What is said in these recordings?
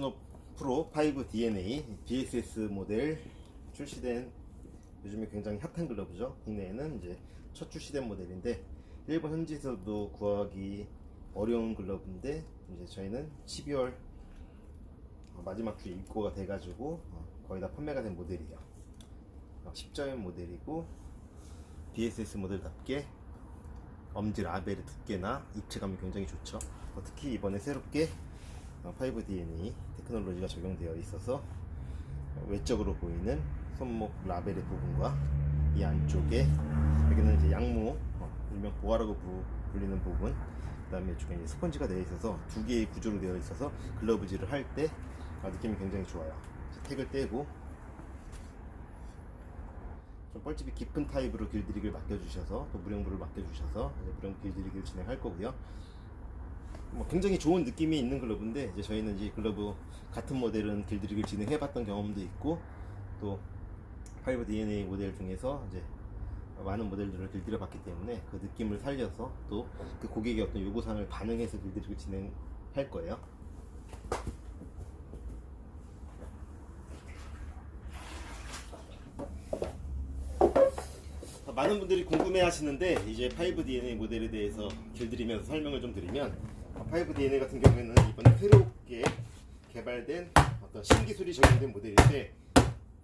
미즈노 프로 5 DNA BSS 모델 출시된 요즘에 굉장히 핫한 글러브죠. 국내에는 이제 첫 출시된 모델인데 일본 현지에서도 구하기 어려운 글러브인데 이제 저희는 12월 마지막 주에 입고가 돼가지고 어, 거의 다 판매가 된 모델이에요. 어, 십자인 모델이고 BSS 모델답게 엄지 라벨의 두께나 입체감이 굉장히 좋죠. 어, 특히 이번에 새롭게 5DNA 테크놀로지가 적용되어 있어서 어, 외적으로 보이는 손목 라벨의 부분과 이 안쪽에 여기는 이제 양모 어, 일명 보아라고 부- 불리는 부분 그 다음에 이쪽에 이제 스펀지가 되어 있어서 두 개의 구조로 되어 있어서 글러브질을 할 때 느낌이 굉장히 좋아요. 택을 떼고 좀 뻘집이 깊은 타입으로 길들이기를 맡겨주셔서 또 무령부를 맡겨주셔서 무령 길들이기를 진행할 거고요. 뭐 굉장히 좋은 느낌이 있는 글러브인데 이제 저희는 이제 글러브 같은 모델은 길들이기를 진행해봤던 경험도 있고 또5 DNA 모델 중에서 이제 많은 모델들을 길들여봤기 때문에 그 느낌을 살려서 또 그 고객의 어떤 요구사항을 반영해서 길들이기를 진행할 거예요. 많은 분들이 궁금해 하시는데 이제 5DNA 모델에 대해서 길들이면서 설명을 좀 드리면 5DNA 같은 경우에는 이번에 새롭게 개발된 어떤 신기술이 적용된 모델인데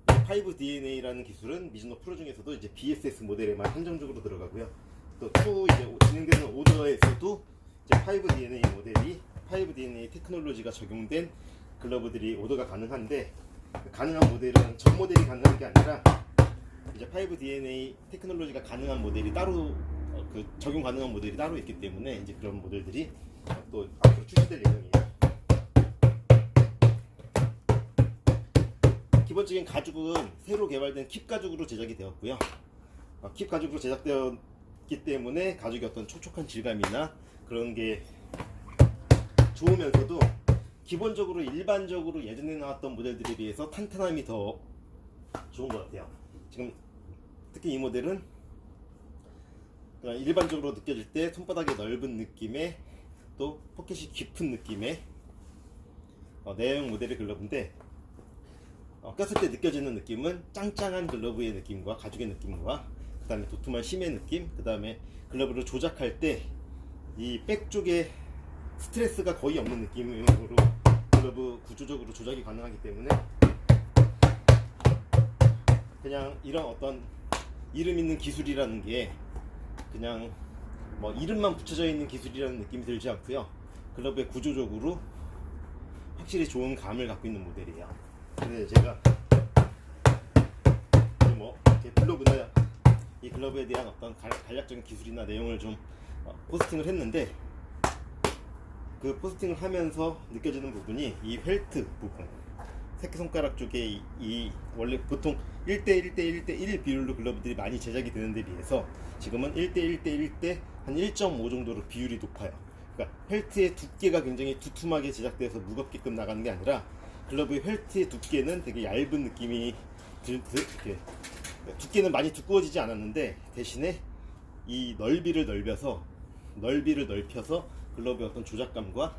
5DNA라는 기술은 미즈노 프로 중에서도 이제 BSS 모델에만 한정적으로 들어가고요. 또 추후 이제 진행되는 오더에서도 이제 5DNA 모델이 5DNA 테크놀로지가 적용된 글러브들이 오더가 가능한데 그 가능한 모델은 전 모델이 가능한 게 아니라 이제 5DNA 테크놀로지가 가능한 모델이 따로 어, 그 적용 가능한 모델이 따로 있기 때문에 이제 그런 모델들이 어, 또 앞으로 출시될 예정이에요. 기본적인 가죽은 새로 개발된 킵 가죽으로 제작이 되었고요. 어, 킵 가죽으로 제작되었기 때문에 가죽의 어떤 촉촉한 질감이나 그런 게 좋으면서도 기본적으로 일반적으로 예전에 나왔던 모델들에 비해서 탄탄함이 더 좋은 것 같아요. 지금 특히 이 모델은 그냥 일반적으로 느껴질 때 손바닥이 넓은 느낌의 또 포켓이 깊은 느낌의 어, 내형 모델의 글러브인데 어, 꼈을 때 느껴지는 느낌은 짱짱한 글러브의 느낌과 가죽의 느낌과 그 다음에 도톰한 심의 느낌 그 다음에 글러브를 조작할 때 이 백 쪽에 스트레스가 거의 없는 느낌으로 글러브 구조적으로 조작이 가능하기 때문에 그냥 이런 어떤 이름 있는 기술이라는 게 그냥 뭐 이름만 붙여져 있는 기술이라는 느낌이 들지 않고요. 글러브의 구조적으로 확실히 좋은 감을 갖고 있는 모델이에요. 근데 제가 뭐 이렇게 글러브나 이 글러브에 대한 어떤 간- 간략적인 기술이나 내용을 좀 어, 포스팅을 했는데 그 포스팅을 하면서 느껴지는 부분이 이 펠트 부분 새끼손가락 쪽에 이, 이 원래 보통 1대1 대1 대1 비율로 글러브들이 많이 제작이 되는 데 비해서 지금은 1대1 대1 대 한 1.5 정도로 비율이 높아요. 그러니까 펠트의 두께가 굉장히 두툼하게 제작돼서 무겁게끔 나가는 게 아니라 글러브의 펠트의 두께는 되게 얇은 느낌이 들, 들 이렇게 두께는 많이 두꺼워지지 않았는데 대신에 이 넓이를 넓혀서 넓이를 넓혀서 글러브의 어떤 조작감과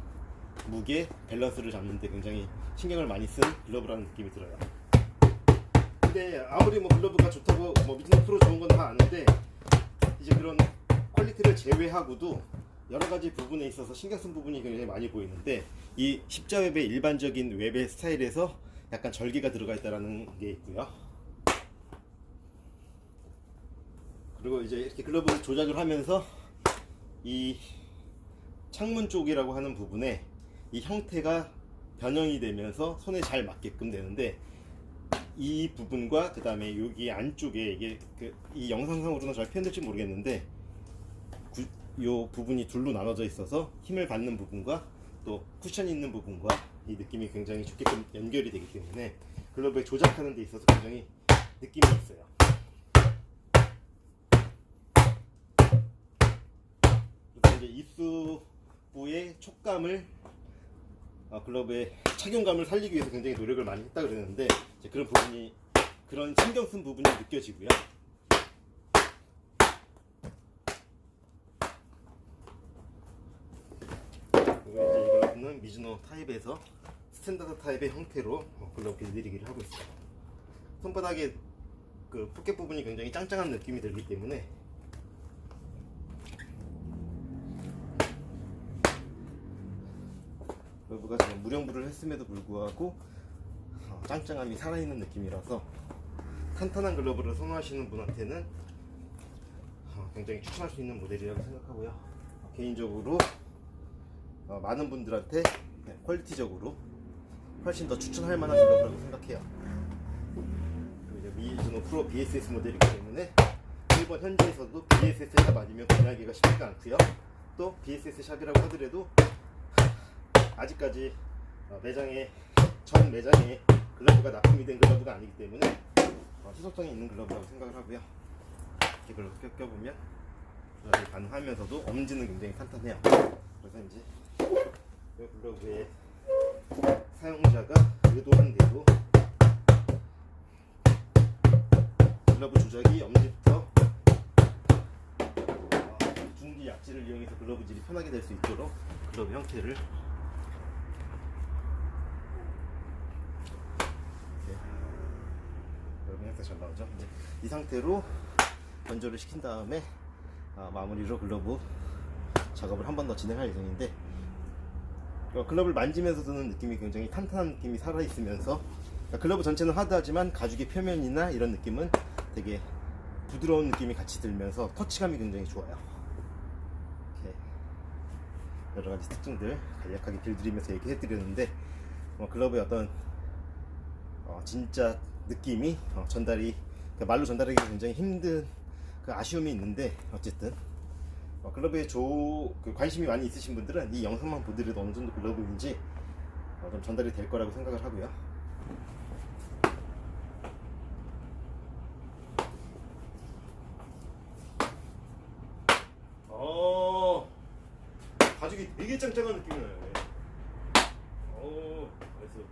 무게 밸런스를 잡는데 굉장히 신경을 많이 쓴 글러브라는 느낌이 들어요. 근데 아무리 뭐 글러브가 좋다고 뭐 미즈노 프로 좋은 건 다 아는데 이제 그런 퀄리티를 제외하고도 여러 가지 부분에 있어서 신경 쓴 부분이 굉장히 많이 보이는데 이 십자 웹의 일반적인 웹의 스타일에서 약간 절개가 들어가 있다라는 게 있고요. 그리고 이제 이렇게 글러브를 조작을 하면서 이 창문 쪽이라고 하는 부분에 이 형태가 변형이 되면서 손에 잘 맞게끔 되는데 이 부분과 그 다음에 여기 안쪽에 이게 그 이 영상상으로는 잘 표현될지 모르겠는데 구, 요 부분이 둘로 나눠져 있어서 힘을 받는 부분과 또 쿠션이 있는 부분과 이 느낌이 굉장히 좋게끔 연결이 되기 때문에 글러브에 조작하는 데 있어서 굉장히 느낌이 있어요. 이제 입수부의 촉감을 어, 글러브의 착용감을 살리기 위해서 굉장히 노력을 많이 했다 그러는데 이제 그런 부분이 그런 신경 쓴 부분이 느껴지고요. 그리고 이제 이거는 미즈노 타입에서 스탠다드 타입의 형태로 어, 글러브 빌드리기를 하고 있어요. 손바닥에 그 포켓 부분이 굉장히 짱짱한 느낌이 들기 때문에 글러브가 지금 무령부를 했음에도 불구하고 어, 짱짱함이 살아있는 느낌이라서 탄탄한 글러브를 선호하시는 분한테는 어, 굉장히 추천할 수 있는 모델이라고 생각하고요. 어, 개인적으로 어, 많은 분들한테 네, 퀄리티적으로 훨씬 더 추천할 만한 글러브라고 생각해요. 미즈노 프로 BSS 모델이기 때문에 일본 현지에서도 BSS 샵 아니면 구매하기가 쉽지가 않고요. 또 BSS 샵이라고 하더라도 아직까지 어, 매장에 전 매장에 글러브가 납품이 된 글러브가 아니기 때문에 어, 희소성이 있는 글러브라고 생각을 하고요. 이렇게 글러브 껴, 껴보면 글러브 가능하면서도 엄지는 굉장히 탄탄해요. 그래서 이제 이 글러브의 사용자가 의도한 대로 글러브 조작이 엄지부터 어, 중지 약지를 이용해서 글러브질이 편하게 될 수 있도록 글러브 형태를 이렇게 글러브 형태 잘 나오죠. 이제 이 상태로 건조를 시킨 다음에 아, 마무리로 글러브 작업을 한 번 더 진행할 예정인데 어, 글러브를 만지면서 드는 느낌이 굉장히 탄탄한 느낌이 살아있으면서 그러니까 글러브 전체는 하드하지만 가죽의 표면이나 이런 느낌은 되게 부드러운 느낌이 같이 들면서 터치감이 굉장히 좋아요. 이렇게 여러 가지 특징들 간략하게 길들이면서 얘기해드렸는데 어, 글러브의 어떤 어, 진짜 느낌이 어, 전달이 그러니까 말로 전달하기 굉장히 힘든 그 아쉬움이 있는데 어쨌든 어, 글러브에 조, 그 관심이 많이 있으신 분들은 이 영상만 보더라도 어느 정도 글러브인지 어, 좀 전달이 될 거라고 생각을 하고요. 어, 가죽이 되게 짱짱한 느낌이 나요. 어, 나이스.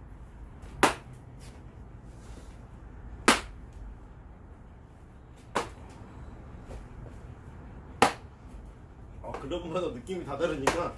아, 글러브마다 느낌이 다 다르니까